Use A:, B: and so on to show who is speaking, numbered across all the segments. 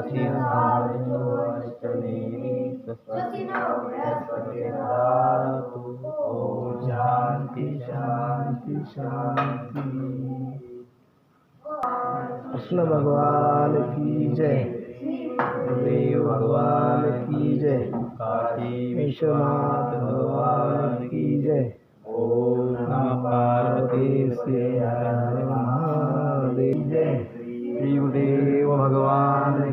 A: अरिष्टनेमि स्वस्ति ॐ
B: कृष्ण भगवान की जय।
A: भगवान
B: की जय। विश्वनाथ भगवान की जय।
A: ओम नमः पार्वती से हर
B: महादेव जय।
A: श्री गुरुदेव भगवान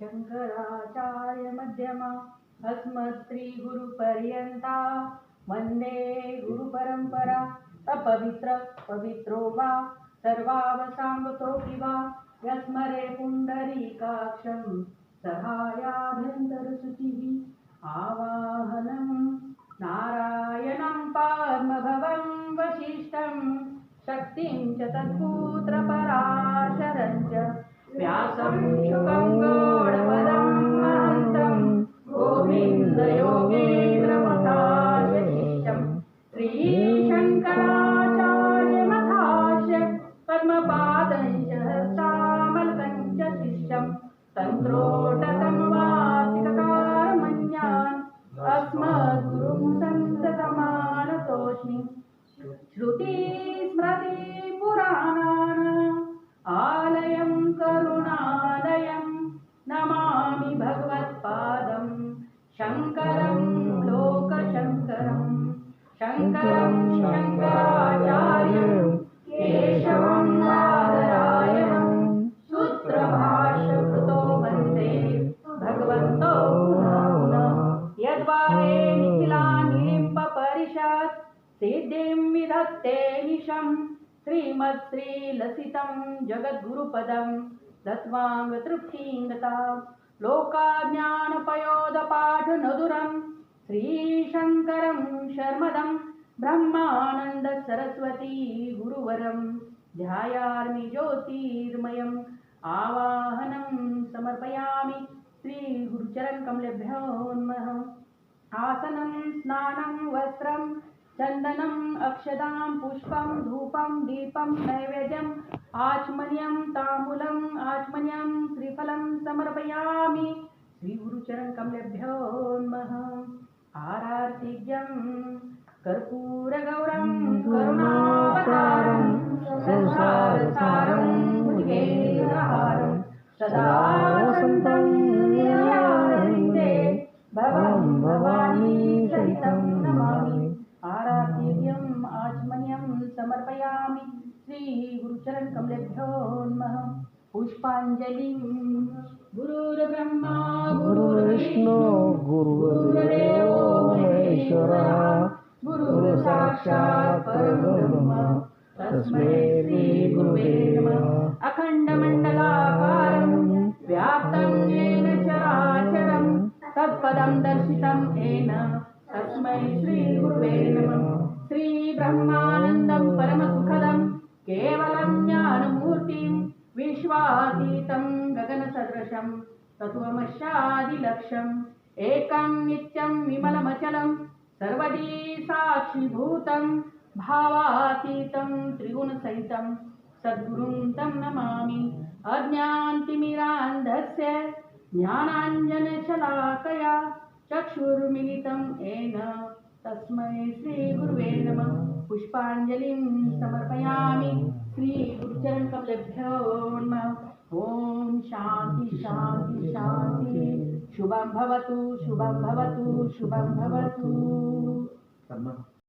C: शङ्कराचार्यमध्यमा अस्मत्श्रीगुरुपर्यन्ता वंदे गुरुपरम्परा अपवित्र पवित्रो वा सर्वावसाङ्गतोऽपि वा यस्मरे पुण्डरीकाक्षं सहायाभ्यन्तरशुचिः आवाहनं नारायणं पद्मभवं वसिष्ठं, शक्तिं च तत्पुत्रपराशरं च व्यासं शुकं श्रुतिस्मृतिपुराणानाम् आलयं करुणालयं नमामि भगवत्पादं। शङ्करं लोकशङ्करं। शङ्करं शङ्कराचार्यं केशवं नारायणं सूत्रभाष्यकृतो वन्दे भगवन्तो पुनः। यद्वारे सिद्धिं विधत्ते निशं श्रीमत्श्रीलसितं जगद्गुरुपदं दत्वाङ्गतृप्तिं गतां लोकाज्ञानपयोदपाठनधुरं श्रीशङ्करं शर्मदं ब्रह्मानन्दसरस्वती गुरुवरं ध्यायामि ज्योतिर्मयम् आवाहनं समर्पयामि श्रीगुरुचरणकमलेभ्यो नमः। आसनं स्नानं वस्त्रं चन्दनम् अक्षदां पुष्पं धूपं दीपं नैवेद्यम् आचमन्यं ताम्बूलम् आचमन्यं श्रीफलं समर्पयामि। श्रीगुरुचरणकमलेभ्यो नमः। आरार्तिज्यं कर्पूरगौरं करुणावतारं संसारसारं भुजगेन्द्रहारं सदा वसन्तं भवं भवानी सहितं नमामि। आराध्यम् आचमन्यं समर्पयामि। श्रीगुरुचरणकमलेभ्यो नमः पुष्पाञ्जलिं गुरुर्ब्रह्मा
B: गुरुविष्णु गुरुदेव महेश्वरः। गुरु साक्षात् परब्रह्म। तस्मै श्रीगुरुवे नमः।
C: अखण्डमण्डलाकारं व्याप्तं येन चराचरं। तत्पदं दर्शितं येन तस्मै श्रीगुरुवे नमः। श्रीब्रह्मानन्दं परमसुखदं केवलं ज्ञानमूर्तिं विश्वातीतं गगनसदृशं तत्त्वमशादिलक्ष्यम् एकं नित्यं विमलमचलं सर्वदी साक्षिभूतं भावातीतं त्रिगुणसहितं, सद्गुरुं तं नमामि। अज्ञान्तिमिरान्धस्य, ज्ञानाञ्जनशलाकया चक्षुर्मिलितं येन तस्मै श्रीगुरुवे नमः. पुष्पाञ्जलिं समर्पयामि. श्रीगुरुचरणकमलेभ्यो नमः. ॐ शान्ति शान्ति शान्ति. शुभं भवतु शुभं भवतु शुभं भवतु.